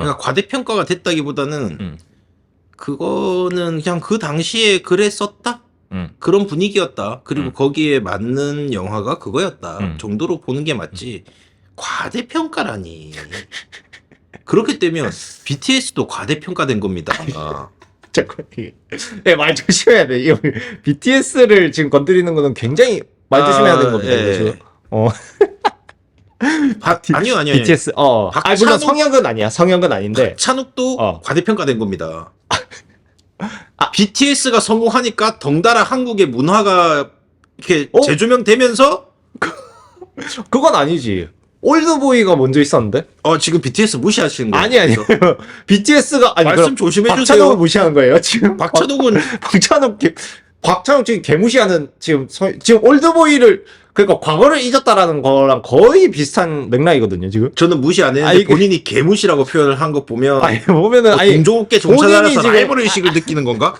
그러니까 과대평가가 됐다기보다는 음. 그거는 그냥 그 당시에 그래 썼다 음. 그런 분위기였다 그리고 음. 거기에 맞는 영화가 그거였다 음. 정도로 보는 게 맞지 과대평가라니 그렇게 되면 BTS도 과대평가된 겁니다. 아. 잠깐 예, 말 조심해야 돼. 이 BTS를 지금 건드리는 거는 굉장히 말 조심해야 되는 겁니다. 예. 지금. 어, 바- 아니요 아니요 아니요. BTS 어. 아 박찬욱- 물론 성역은 아니야. 성역은 아닌데. 찬욱도 어. 과대평가된 겁니다. 아. BTS가 성공하니까 덩달아 한국의 문화가 이렇게 어? 재조명되면서 그건 아니지. 올드보이가 먼저 있었는데? 어 지금 BTS 무시하시는 거예요? 아니 아니. BTS가 아니 말씀 그럼 조심해 박찬욱을 주세요. 무시하는 거예요 지금? 박찬욱은 박찬욱 개, 박찬욱 지금 개무시하는 지금 서, 지금 올드보이를 그러니까 과거를 잊었다라는 거랑 거의 비슷한 맥락이거든요 지금. 저는 무시 안 했는데 아, 이게- 본인이 개무시라고 표현을 한 거 보면 아니 보면은 뭐 아니 본인이 종사자라서 지금- 라이벌 의식을 느끼는 건가?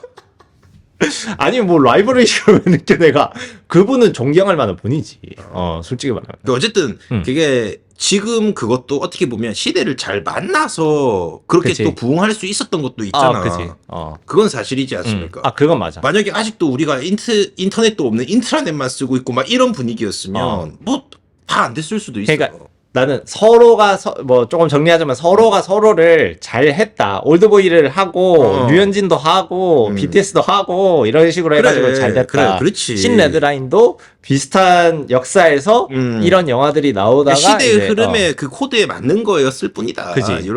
아니 뭐 라이벌 의식을 왜 느껴 내가 그분은 존경할 만한 분이지. 어 솔직히 말하면. 그 어쨌든 음. 그게 지금 그것도 어떻게 보면 시대를 잘 만나서 그렇게 그치. 또 부응할 수 있었던 것도 있잖아. 아 그지. 어. 그건 사실이지 음. 않습니까? 아 그건 맞아. 만약에 아직도 우리가 인트, 인터넷도 없는 인트라넷만 쓰고 있고 막 이런 분위기였으면 어. 뭐다 안 됐을 수도 있어. 그러니까 나는 서로가 서, 뭐 조금 정리하자면 서로가 서로를 잘 했다. 올드보이를 하고 어. 류현진도 하고 음. BTS도 하고 이런 식으로 해가지고 잘 됐다. 그래, 그렇지. 신 레드라인도 비슷한 역사에서 음. 이런 영화들이 나오다가 시대의 이제, 흐름에 그 코드에 맞는 거였을 뿐이다. 그지. 이렇게